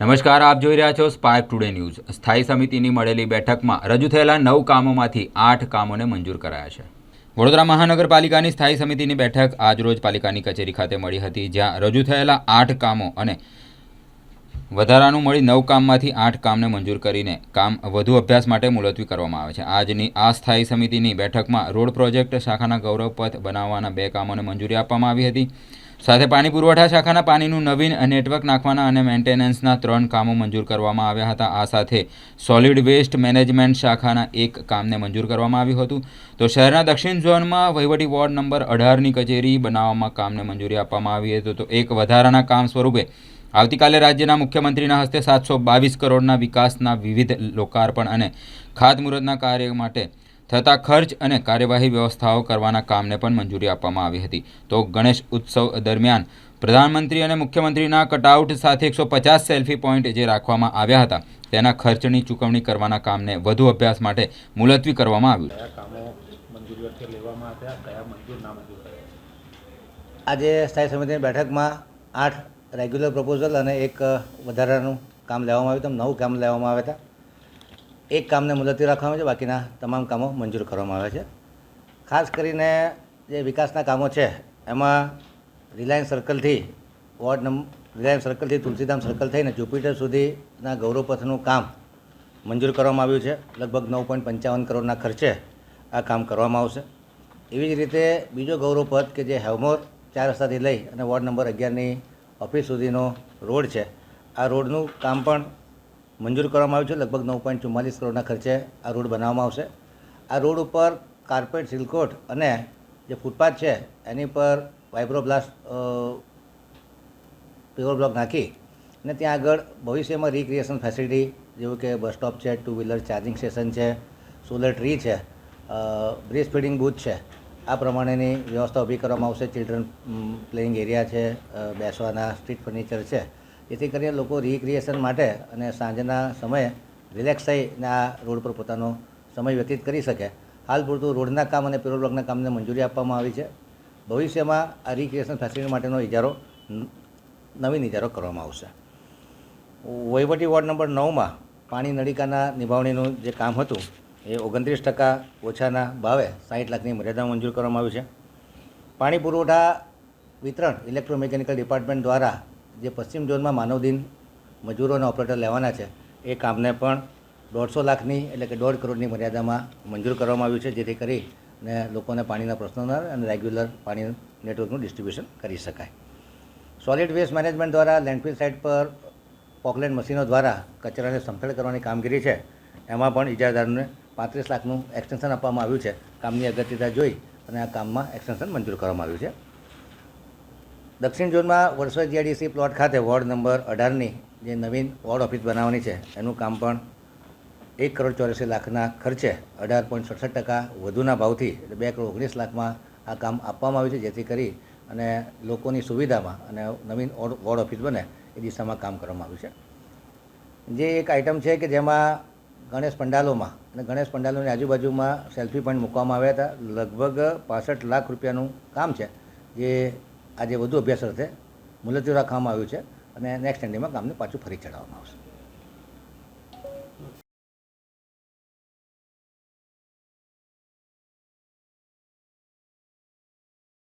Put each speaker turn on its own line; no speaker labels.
નમસ્કાર, આપ જોઈ રહ્યા છો સ્પાર્ક ટુડે ન્યૂઝ સ્થાયી સમિતિની મળેલી બેઠકમાં રજૂ થયેલા નવ કામોમાંથી આઠ કામોને મંજૂર કરાયા છે. વડોદરા મહાનગરપાલિકાની સ્થાયી સમિતિની બેઠક આજરોજ પાલિકાની કચેરી ખાતે મળી હતી, જ્યાં રજૂ થયેલા આઠ કામો અને વધારાનું મળી નવ કામમાંથી આઠ કામને મંજૂર કરીને કામ વધુ અભ્યાસ માટે મુલતવી કરવામાં આવે છે. આજની આ સ્થાયી સમિતિની બેઠકમાં રોડ પ્રોજેક્ટ શાખાના ગૌરવપથ બનાવવાના બે કામોને મંજૂરી આપવામાં આવી હતી. સાથે પાણી પુરવઠા શાખાના પાણીનું નવીન નેટવર્ક નાખવાના અને મેન્ટેનન્સના ત્રણ કામો મંજૂર કરવામાં આવ્યા હતા. આ સાથે સોલિડ વેસ્ટ મેનેજમેન્ટ શાખાના એક કામને મંજૂર કરવામાં આવ્યું હતું. તો શહેરના દક્ષિણ ઝોનમાં વહીવટી વોર્ડ નંબર અઢારની કચેરી બનાવવામાં કામને મંજૂરી આપવામાં આવી હતી. તો એક વધારાના કામ સ્વરૂપે આવતીકાલે રાજ્યના મુખ્યમંત્રીના હસ્તે સાતસો બાવીસ કરોડના વિકાસના વિવિધ લોકાર્પણ અને ખાતમુહૂર્તના કાર્ય માટે થતા ખર્ચ અને કાર્યવાહી વ્યવસ્થાઓ કરવાના કામને પણ મંજૂરી આપવામાં આવી હતી. તો ગણેશ ઉત્સવ દરમિયાન પ્રધાનમંત્રી અને મુખ્યમંત્રીના કટઆઉટ સાથે એકસો પચાસ સેલ્ફી પોઈન્ટ જે રાખવામાં આવ્યા હતા, તેના ખર્ચની ચૂકવણી કરવાના કામને વધુ અભ્યાસ માટે મુલતવી કરવામાં આવ્યું
આજે સ્થાયી સમિતિની બેઠકમાં આઠ રેગ્યુલર પ્રપોઝલ અને એક વધારાનું કામ લેવામાં આવ્યું હતું, નવું કામ લેવામાં આવ્યા હતા. એક કામને મુલતવી રાખવામાં આવે છે, બાકીના તમામ કામો મંજૂર કરવામાં આવે છે. ખાસ કરીને જે વિકાસના કામો છે, એમાં રિલાયન્સ સર્કલથી, વોર્ડ નંબર રિલાયન્સ સર્કલથી, તુલસીધામ સર્કલ થઈને જુપિટર સુધીના ગૌરવપથનું કામ મંજૂર કરવામાં આવ્યું છે. લગભગ નવ પોઈન્ટ પંચાવન કરોડના ખર્ચે આ કામ કરવામાં આવશે. એવી જ રીતે બીજો ગૌરવપથ કે જે હેવમોર ચાર રસ્તાથી લઈ અને વોર્ડ નંબર અગિયારની ઓફિસ સુધીનો રોડ છે, આ રોડનું કામ પણ મંજૂર કરવામાં આવ્યું છે. લગભગ નવ પોઈન્ટ ચુમ્માલીસ કરોડના ખર્ચે આ રોડ બનાવવામાં આવશે. આ રોડ ઉપર કાર્પેટ, સિલકોટ અને જે ફૂટપાથ છે, એની પર વાઇબ્રોબ્લાસ્ટ પેવર બ્લોક નાખી અને ત્યાં આગળ ભવિષ્યમાં રિક્રિએશન ફેસિલિટી જેવું કે બસ સ્ટોપ છે ટુ વ્હીલર ચાર્જિંગ સ્ટેશન છે સોલર ટ્રી છે બ્રિજ ફીડિંગ બૂથ છે. આ પ્રમાણેની વ્યવસ્થા ઊભી કરવામાં આવશે. ચિલ્ડ્રન પ્લેઇંગ એરિયા છે બેસવાના સ્ટ્રીટ ફર્નિચર છે. જેથી કરીને લોકો રિક્રિએશન માટે અને સાંજના સમયે રિલેક્સ થઈને આ રોડ પર પોતાનો સમય વ્યતીત કરી શકે. હાલ પૂરતું રોડના કામ અને પેરોલ બ્લોકના કામને મંજૂરી આપવામાં આવી છે. ભવિષ્યમાં આ રિક્રિએશન ફેસિલિટી માટેનો ઇજારો નવીન ઇજારો કરવામાં આવશે. વહીવટી વોર્ડ નંબર નવમાં પાણી નળિકાના નિભાવણીનું જે કામ હતું, એ ઓગણત્રીસ ટકા ઓછાના ભાવે સાઠ લાખની મર્યાદા મંજૂર કરવામાં આવી છે. પાણી પુરવઠા વિતરણ ઇલેક્ટ્રોમિકેનિકલ ડિપાર્ટમેન્ટ દ્વારા જે પશ્ચિમ ઝોનમાં માનવદિન મજૂરો અને ઓપરેટર લેવાના છે, એ કામને પણ દોઢસો લાખની એટલે કે દોઢ કરોડની મર્યાદામાં મંજૂર કરવામાં આવ્યું છે, જેથી કરી અને લોકોને પાણીના પ્રશ્નો ન અને રેગ્યુલર પાણી નેટવર્કનું ડિસ્ટ્રીબ્યુશન કરી શકાય. સોલિડ વેસ્ટ મેનેજમેન્ટ દ્વારા લેન્ડફિલ સાઇટ પર પોકલેન્ડ મશીનો દ્વારા કચરાને સંફેળ કરવાની કામગીરી છે, એમાં પણ ઇજારદારને પાંત્રીસ લાખનું એક્સટેન્શન આપવામાં આવ્યું છે, કામની અગત્યતા જોઈ અને આ કામમાં એક્સટેન્શન મંજૂર કરવામાં આવ્યું છે. દક્ષિણ ઝોનમાં વર્ષો જીઆઈડીસી પ્લોટ ખાતે વોર્ડ નંબર અઢારની જે નવીન વોર્ડ ઓફિસ બનાવવાની છે, એનું કામ પણ એક કરોડ ચોર્યાસી લાખના ખર્ચે અઢાર પોઈન્ટ સડસઠ ટકા વધુના ભાવથી એટલે બે કરોડ ઓગણીસ લાખમાં આ કામ આપવામાં આવ્યું છે, જેથી કરી અને લોકોની સુવિધામાં અને નવીન વોર્ડ ઓફિસ બને એ દિશામાં કામ કરવામાં આવ્યું છે. જે એક આઇટમ છે કે જેમાં ગણેશ પંડાલોમાં અને ગણેશ પંડાલોની આજુબાજુમાં સેલ્ફી પોઈન્ટ મૂકવામાં આવ્યા હતા. લગભગ પાસઠ લાખ રૂપિયાનું કામ છે, જે આજે વધુ અભ્યાસ અર્થે મુલતવી રાખવામાં આવ્યું છે અને નેક્સ્ટ એનડીમાં કામને પાછું ફરી ચડાવવામાં આવશે.